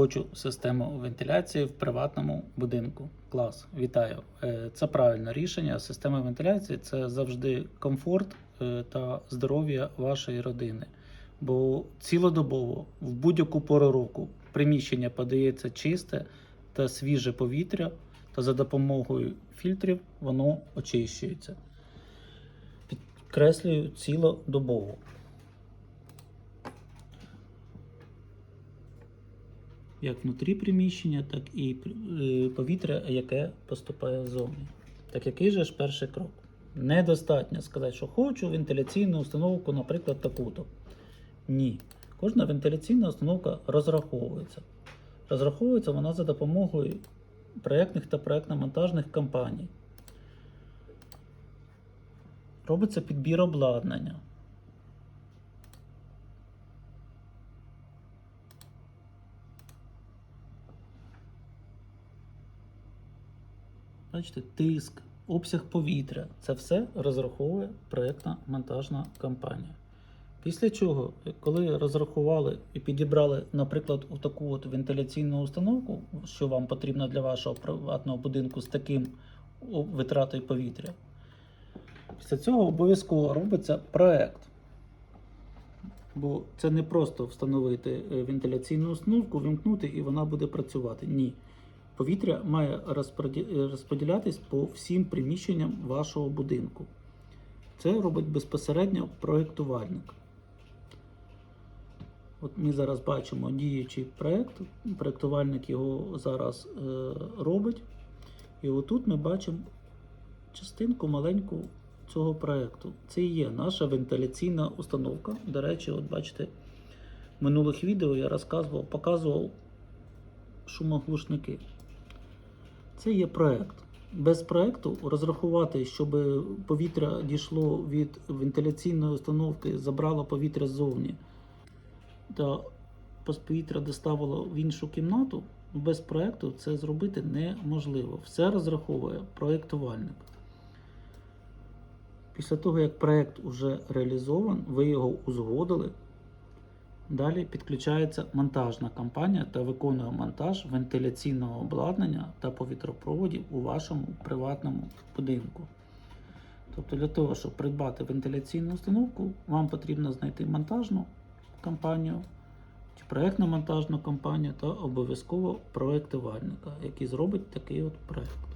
Хочу систему вентиляції в приватному будинку. Клас, вітаю. Е, Це правильне рішення. Система вентиляції це завжди комфорт е, та здоров'я вашої родини. Бо цілодобово в будь-яку пору року приміщення подається чисте та свіже повітря, та за допомогою фільтрів воно очищується. Підкреслюю цілодобово. Як внутрі приміщення, так і е, повітря, яке поступає ззовні. Так який же ж перший крок? Недостатньо сказати, що хочу вентиляційну установку, наприклад, таку-то. Ні. Кожна вентиляційна установка розраховується. Розраховується вона за допомогою проєктних та проєктно-монтажних компаній. Робиться підбір обладнання. Бачите, тиск, обсяг повітря це все розраховує проєктна монтажна компанія. Після чого, коли розрахували і підібрали, наприклад, таку от вентиляційну установку, що вам потрібно для вашого приватного будинку з таким витратою повітря, після цього обов'язково робиться проєкт. Бо це не просто встановити е, вентиляційну установку, вімкнути і вона буде працювати. Ні. Повітря має розподілятись по всім приміщенням вашого будинку. Це робить безпосередньо проєктувальник. От ми зараз бачимо діючий проєкт, проєктувальник його зараз е, робить. І отут ми бачимо частинку маленьку цього проєкту. Це і є наша вентиляційна установка. До речі, от бачите, в минулих відео я розказував, показував шумоглушники. Це є проект. Без проекту розрахувати, щоб повітря дійшло від вентиляційної установки, забрало повітря ззовні та повітря доставило в іншу кімнату, без проекту це зробити неможливо. Все розраховує проєктувальник. Після того, як проект вже реалізован, ви його узгодили. Далі підключається монтажна компанія та виконує монтаж вентиляційного обладнання та повітропроводів у вашому приватному будинку. Тобто для того, щоб придбати вентиляційну установку, вам потрібно знайти монтажну компанію чи проєктно-монтажну компанію та обов'язково проєктувальника, який зробить такий от проєкт.